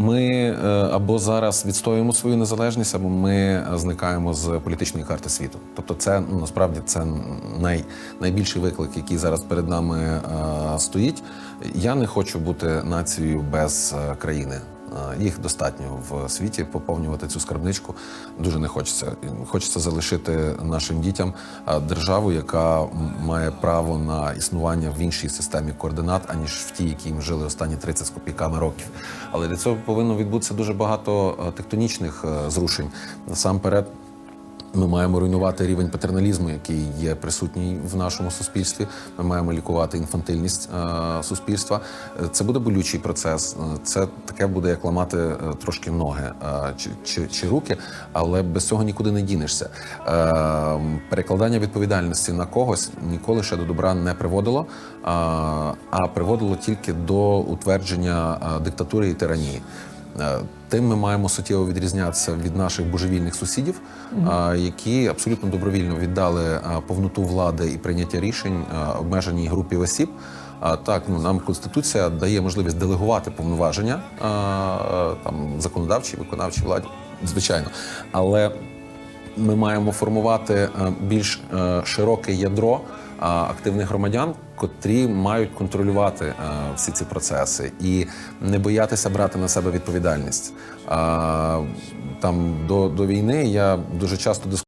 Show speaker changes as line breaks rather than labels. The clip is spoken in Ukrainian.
Ми е, або зараз відстоюємо свою незалежність, або ми е, зникаємо з політичної карти світу. Тобто, це ну, насправді це най, найбільший виклик, який зараз перед нами е, стоїть. Я не хочу бути нацією без країни. Е, Їх достатньо в світі поповнювати цю скарбничку дуже не хочеться. Хочеться залишити нашим дітям е, державу, яка має право на існування в іншій системі координат, аніж в тій, які їм жили останні 30 з копійками років. Але для цього повинно відбутися дуже багато е, тектонічних зрушень. Насамперед, ми маємо руйнувати рівень патерналізму, який є присутній в нашому суспільстві. Ми маємо лікувати інфантильність е, суспільства. Е, Це буде болючий процес. Е, Це таке буде як ламати е, трошки ноги е, чи, чи, чи руки, але без цього нікуди не дінешся. Е, Перекладання відповідальності на когось ніколи ще до добра не приводило, а, а приводило тільки до утвердження е, диктатури і тиранії. Е, Тим ми маємо суттєво відрізнятися від наших божевільних сусідів, які абсолютно добровільно віддали повноту влади і прийняття рішень обмеженій групі осіб. Так, ну нам конституція дає можливість делегувати повноваження там законодавчій, виконавчій владі, звичайно, але ми маємо формувати е, більш е, широке ядро активних громадян, котрі мають контролювати е, всі ці процеси і не боятися брати на себе відповідальність. Там до, до війни я дуже часто дискутував